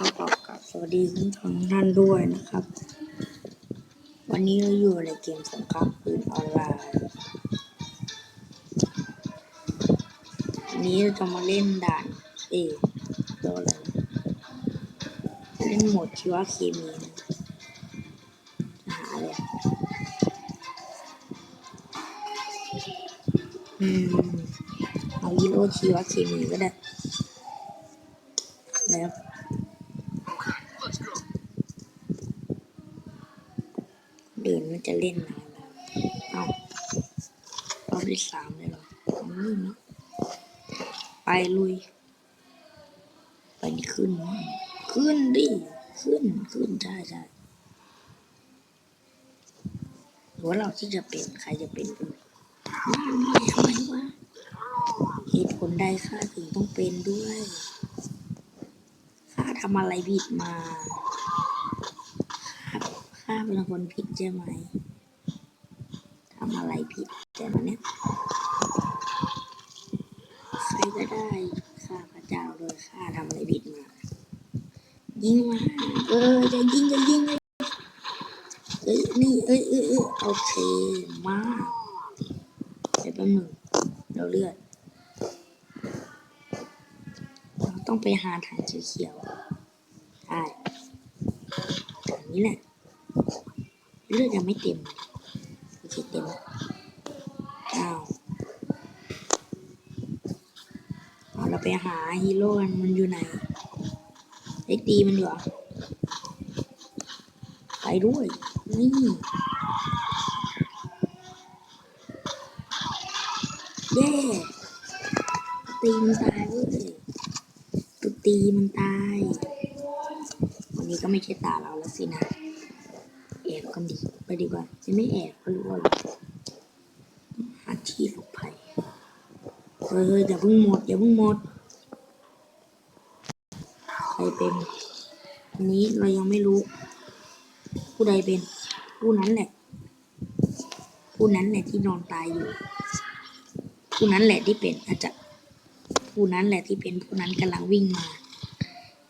ก็ขอกราบสวัสดีทุกท่านด้วยนะครับ วันนี้เราอยู่ในเกมสงครามปืนออนไลน์วันนี้เราจะมาเล่นด่านเอยเรียกว่าอะไรเล่นโหมดชีวเคมีนะจะหาเลยอะอืมเอายีโรชีวเคมีก็ได้แล้ว เดินมันจะเล่นนานเอารอบที่สามเลยเหรออเนอะไปลุย ไปนี่ขึ้น ขึ้นดิ ขึ้น ขึ้นใช่ใช่หรือว่าเราที่จะเป็นใครจะเป็นเป็นไม่ทำไมวะเหตุผลใดข้าถึงต้องเป็นด้วย ข้าทำอะไรผิดมา ข้าเป็นคนผิดใช่ไหมทำอะไรผิดแต่มันเนี้ยใครก็ได้ข้าพระเจ้าโดยข้าทำอะไรผิดมา ยิงมาเออจะยิงจะยิงเลยเอ้ยนี่เอ้ยเอ้ยเอโอเคมาเดี๋ยวแป๊บหนึงเราเลือดเราต้องไปหาถังสีเขียวๆใช่ถังนี้แหละ เลือดยังไม่เต็มโอเคเต็มอ้าวเอาเราไปหาฮีโร่กันมันอยู่ไหนไอ้ตีมันเหรอไปด้วยนี่เย้ตีมันตายเว้ยตุตีมันตาย วันนี้ก็ไม่ใช่ตาเราแล้วสินะ กันดีไปดีกว่า จะไม่แอบก็รู้ว่าหาที่หลบภัยเฮ้ยเฮ้ยอย่าเพิ่งหมดอย่าเพิ่งหมดใครเป็นอันนี้เรายังไม่รู้ ผู้ใดเป็น ผู้นั้นแหละ ผู้นั้นแหละที่นอนตายอยู่ ผู้นั้นแหละที่เป็นอาจจะผู้นั้นแหละที่เป็นผู้นั้นกำลังวิ่งมา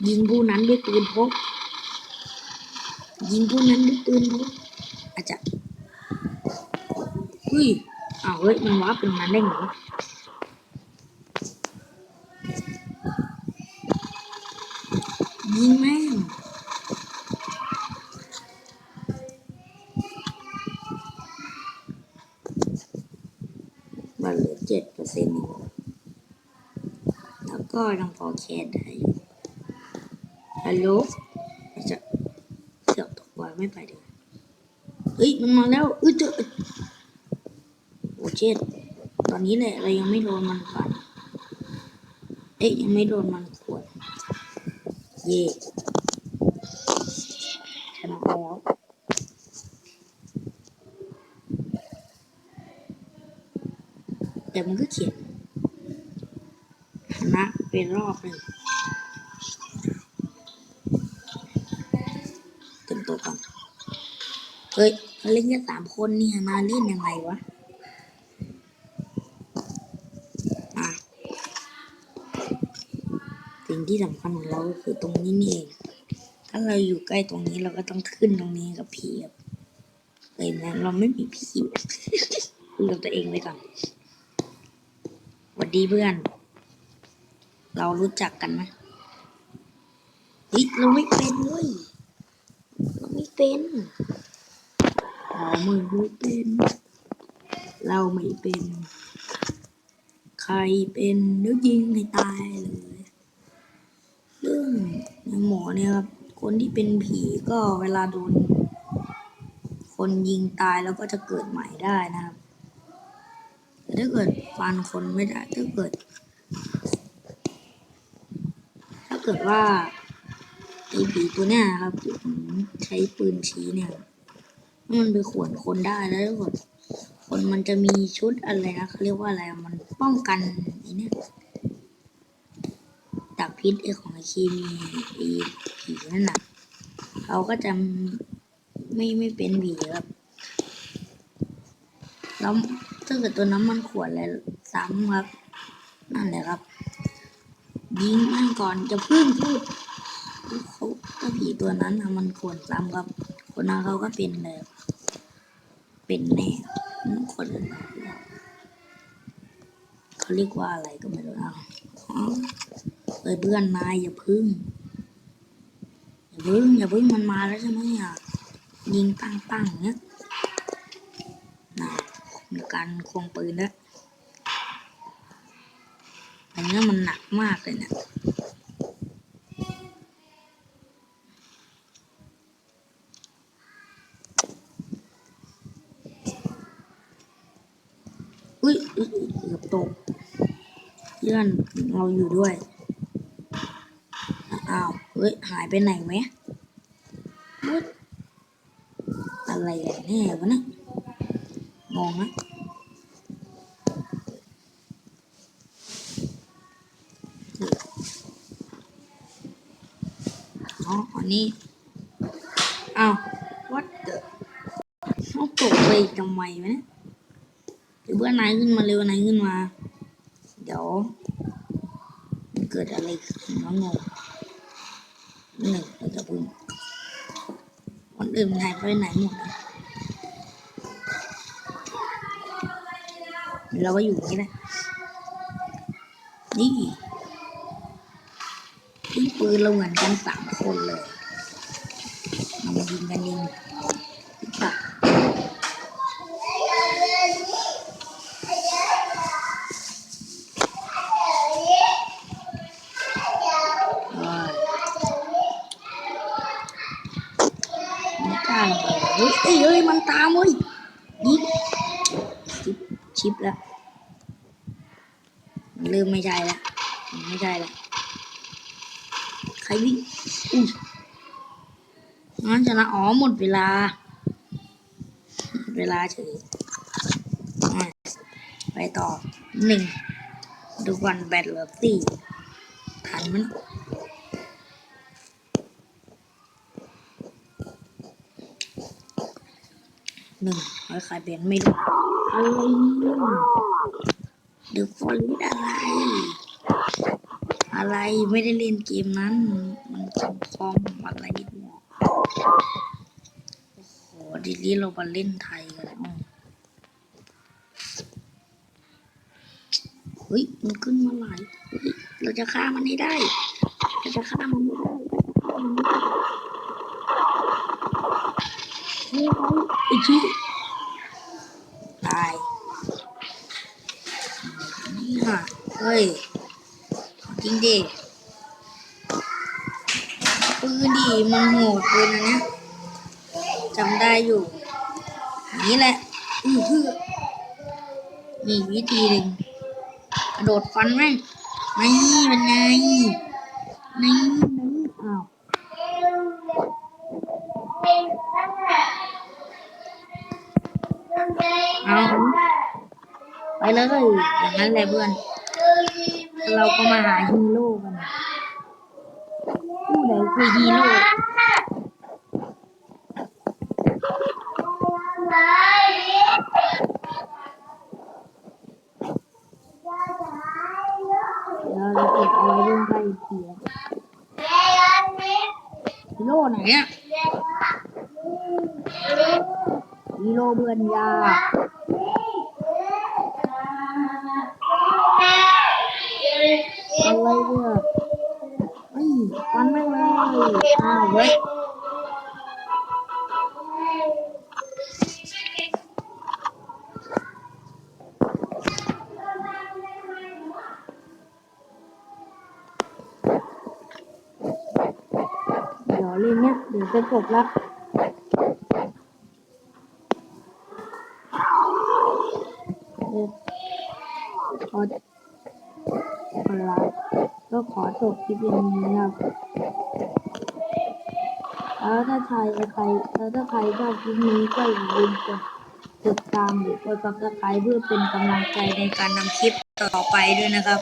ยิงผู้นั้นด้วยปืนพก ยิงผู้นั้นด้วยปืนพกอาจจะเฮ้ยอ้าวเฮ้ยมันว้าเป็นนั้นได้ไงยิงแม่งมันเหลือเจ็ดเปอร์เซ็นต์แล้วก็ยังพอแคสได้ฮัลโหลอาจจะเกือบตกบอล ไม่ไปดีกว่าเฮ้ยมันมาแล้วเอ้ยเจอโอ้เจ็ดตอนนี้แหละเรายังไม่โดนมันฟันเอ๊ยยังไม่โดนมันขวดเย่ชนะแล้วแต่มันก็เขียนชนะเป็นรอบหนึ่งเต็มตัวก่อน เฮ้ยมาเล่นแค่สามคนเนี่ยมาเล่นยังไงวะอะสิ่งที่สำคัญของเราคือตรงนี้นี่เอง ถ้าเราอยู่ใกล้ตรงนี้เราก็ต้องขึ้นตรงนี้กับพี่ครับเห็นไหมเราไม่มีพี่คุยกับตัวเองไว้ก่อนสวัสดีเพื่อน เรารู้จักกันไหมเฮ้ยเราไม่เป็นเว้ยเราไม่เป็น เราไม่เป็น เราไม่เป็น ใครเป็นเดี๋ยวยิงให้ตายเลยเรื่องในหมอเนี่ยครับ คนที่เป็นผีก็เวลาโดน คนยิงตายแล้วก็จะเกิดใหม่ได้นะครับ แต่ถ้าเกิดฟันคนไม่ได้ถ้าเกิด ถ้าเกิดว่าไอ้ผีตัวเนี้ยครับที่ผมใช้ปืนชี้เนี่ย มันไปขวนคนได้แล้วถ้าเกิดคนมันจะมีชุดอะไรนะเขาเรียกว่าอะไรมันป้องกันไอ้เนี่ยดับพิษไอของไอเคมีไอผีนั่นน่ะเขาก็จะไม่ไม่เป็นผีครับแล้วถ้าเกิดตัวน้ำมันขวดอะไรซ้ำครับ นั่นแหละครับ ยิงมันก่อนจะพึ่งพูดเขาาผีตัวนั้นนะมันควรซ้ำครับ คนนั้นเขาก็เป็นเลย เป็นแน่คนอื่นเขาเรียกว่าอะไรก็ไม่รู้นะอ๋อเอ้ยเพื่อนนาอย่าพึ่ง อย่าพึ่งอย่าพึ่งมันมาแล้วใช่ไหมอะยิงปังปังเนี่ยน่ะมีการควงปืนแล้วอันนี้มันหนักมากเลยเนี่ย อุ้ยอุ๊ยอุ๊ยเกือบ ตกเพื่อนเราอยู่ด้วย อ้าว เฮ้ย หายไปไหนไหมมุดอะไรกันแน่วะนะงงนะอ๋ออันนี้อ้าว what the เขาตกไปทำไมวะเนี่ย หรือว่านายขึ้นมาเร็วนายขึ้นมา เดี๋ยวมันเกิดอะไรขึ้นน้องงงหนึ่งเราจะพึ่งคนอื่นมันหายไปไหนหมดอะเราก็อยู่อย่างนี่แหละนี่ที่ปืนเราเหมือนกันสามคนเลยมายิงกันเองปะ ว้ายไม่กล้าเลยเฮ้ยเอ้ยเอ้ยมันตามเว้ยยิงชิปชิปแล้วมันเริ่มไม่ใช่แล้วไม่ใช่แล้วใครวิ่งอุ้ยงั้นชนะอ๋อหมดเวลา เวลาเฉยไปต่อหนึ่งดูก่อนแบตเหลือสี่ทันมัน หนึ่งร้อยขายเบนไม่รู้อะไรเนี่ยเดือฟอลิสอะไร อะไรไม่ได้เล่นเกมนั้น มันคอมคอมอะไรนิดหน่อยโอ้โหดีนี้เรามาเล่นไทยกันแล้วเฮ้ยมันขึ้นมาหลายเฮ้ยเราจะฆ่ามันให้ได้ เราจะฆ่ามันให้ได้ ไอ้ชี้ตายนี่ค่ะเฮ้ยจริงดิปืนดิมันโหดปืนอันเนี้ยจำได้อยู่ นี่แหละอือคือมีวิธีหนึ่งกระโดดฟันแม่งไม่เป็นไง เลยอย่างนั้นแหละเพื่อน เราก็มาหาฮีโร่กันผู้ใดคือฮีโร่เดี๋ยวเราเก็บเอาไว้เรื่องใกล้เคียงฮีโร่ไหนอะฮีโร่เบือนยา อะไรเนี่ยเอ้ยฟันไม่งเล คนรักก็ขอจบคลิปอย่างนี้นะครับแล้วถ้าใครใครแล้วถ้าใครชอบคลิปนี้ก็อย่าลืมกดติดตามหรือกดซับสไครต์เพื่อเป็นกำลังใจในการนำคลิปต่อไปด้วยนะครับ